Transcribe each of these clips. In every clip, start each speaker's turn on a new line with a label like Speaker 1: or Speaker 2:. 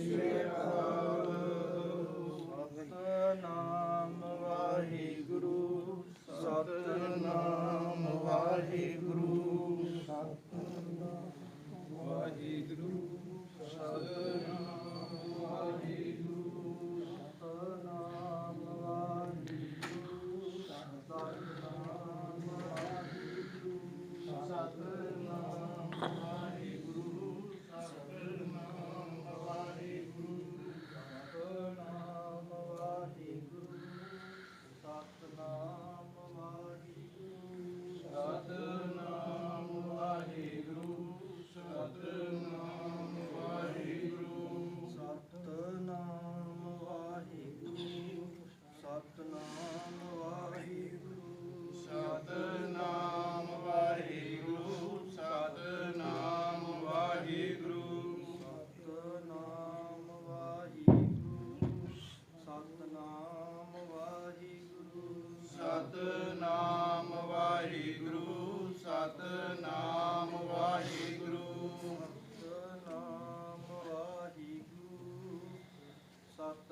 Speaker 1: ਸ੍ਰੀ ਅਕਾਲ ਸਤਨਾਮ ਵਾਹਿਗੁਰੂ ਸਤਨਾਮ ਵਾਹਿਗੁਰੂ। ਸਤਨਾਮ ਵਾਹਿਗੁਰੂ ਸਤਨਾਮ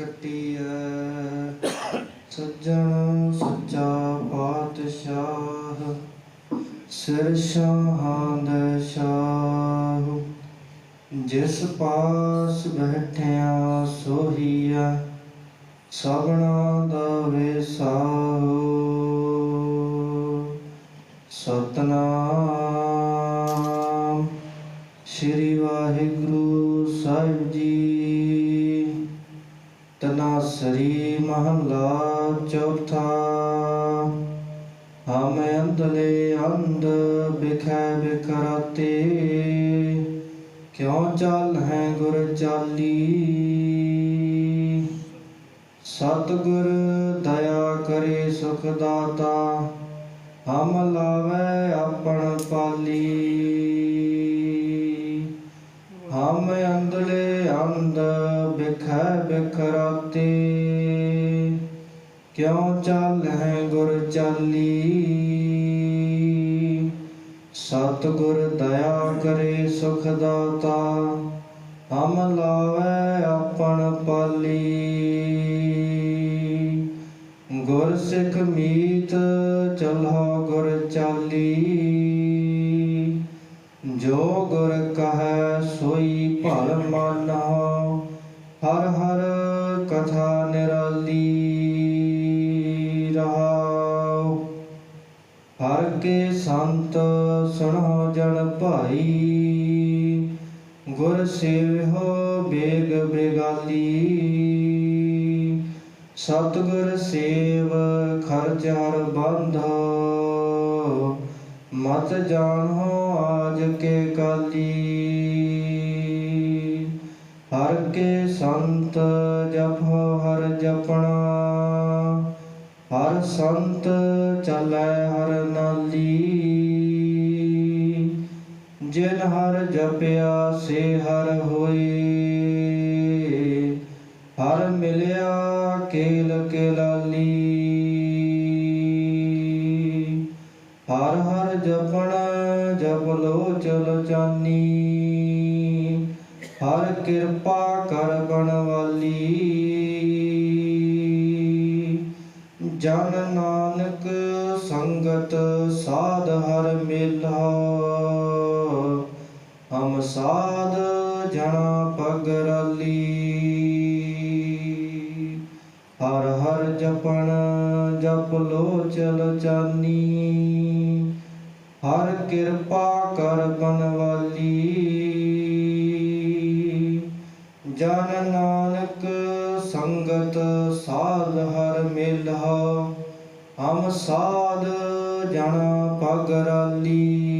Speaker 2: ਕੱਟੀਐ ਸੱਜਣ ਸੱਚਾ ਪਾਤਸ਼ਾਹ ਸਿਰ ਸ਼ਾਹਾਂ ਦਾ ਸ਼ਾਹ। ਜਿਸ ਪਾਸ ਬੈਠਿਆ ਸੋਹੀਆ ਸਭਨਾ ਦਾ ਵਿਸਾਹੋ। ਸਤਨਾਮ ਸ਼੍ਰੀ ਵਾਹਿਗੁਰੂ ਸਾਹਿਬ ਜੀ ਤਨਾਸਰੀ ਮਹਲਾ ਚੌਥਾ। ਹਮ ਅੰਧਲੇ ਅੰਧ ਬਿਖੈ ਬਿਕਰਾਤੇ ਕਿਉ ਚੱਲ ਹੈ ਗੁਰ ਚਾਲੀ? ਸਤਿਗੁਰ ਦਇਆ ਕਰੇ ਸੁਖ ਦਾਤਾ, ਹਮ ਲਾਵੇ ਆਪਣ ਪਾਲੀ। ਹਮ ਅੰਧਲੇ ਅੰਧ ਹੈ ਬਿਖਰਾਤੇ। ਕਿਉ ਚੱਲ ਹੈ ਗੁਰ ਚਾਲੀ? ਸਤਿਗੁਰ ਦਇਆ ਕਰੇ ਸੁਖ ਦਾਤਾ, ਹਮ ਲਾਵੇ ਆਪਣ ਪਾਲੀ। ਗੁਰ ਸਿੱਖ ਮੀਤ ਚਲੋ ਗੁਰ ਚਾਲੀ। ਜੋ ਗੁਰ ਕਹੈ ਸੋਈ ਭਲ ਮਾਨਹੁ ਸੁਣੋ ਜਨ ਭਾਈ, ਗੁਰ ਸੇਵਿਓ ਬੇਗ ਬੇਗਾਲੀ। ਸਤਿਗੁਰ ਸੇਵ ਖਰਚ ਹਰ ਬੰਧ, ਮਤ ਜਾਣੋ ਆਜ ਕੇ ਕਾਲੀ। ਹਰ ਕੇ ਸੰਤ ਜਪੋ ਹਰ ਜਪਣਾ, ਹਰ ਸੰਤ ਚਲੈ ਹਰ ਨਾਲੀ। ਜਿਨ ਹਰ ਜਪਿਆ, ਸੇ ਹਰ ਹੋਏ ਹਰ ਮਿਲਿਆ, ਕੇਲ ਕੇਲਾਲੀ। ਹਰ ਹਰ ਜਪਣ, ਜਪ ਲੋ ਚਲ ਜਾਨੀ ਹਰ ਕਿਰਪਾ ਕਰ ਬਣਵਾਲੀ। ਜਨ ਨਾਨਕ ਸੰਗਤ ਸਾਧ ਹਰ ਮਿਲਾ। ਹਮ ਸਾਧ ਪਗਰਾਲੀ। ਹਰ ਹਰ ਜਪਣ ਜਪ ਲੋ ਚਲ ਚਾਨੀ। ਹਰ ਕਿਰਪਾ ਕਰ ਬਨਵਾਲੀ ਜਨ ਨਾਨਕ ਸੰਗਤ ਸਾਧ ਹਰ ਮਿਲਹਾ ਹਮ ਸਾਧ ਜਨ ਪਗਰਾਲੀ।